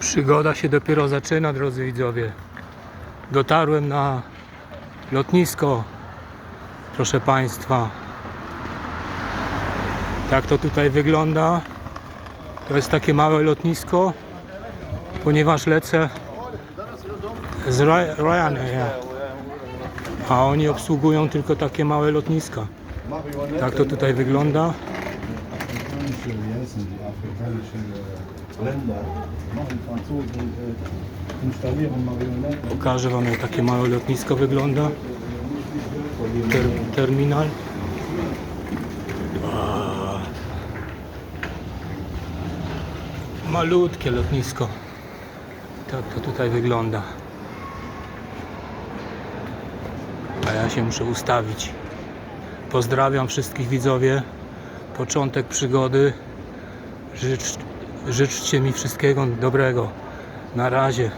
Przygoda się dopiero zaczyna, drodzy widzowie. Dotarłem na lotnisko, proszę Państwa. Tak to tutaj wygląda. To jest takie małe lotnisko, ponieważ lecę z Ry- Ryanair. A oni obsługują tylko takie małe lotniska. Tak to tutaj wygląda. Afrikanische, heißen die afrikanischen äh, Länder machen Franzosen äh, installieren Marionetten. Pokażę Wam jak takie małe lotnisko wygląda. Ter, terminal. Malutkie lotnisko. Tak to tutaj wygląda. A ja się muszę ustawić. Pozdrawiam wszystkich widzowie. Początek przygody. Życz, życzcie mi wszystkiego dobrego. Na razie.